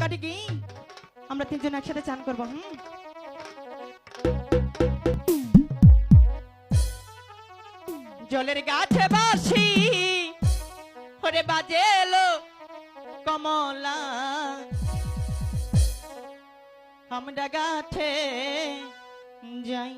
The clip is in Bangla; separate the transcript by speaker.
Speaker 1: কাটি কি? আমরা তিনজন একসাথে চান করব, হুম? জলের গাছে বাসি, ওরে বাজেলো কমলা। আমরা গাছে যাই।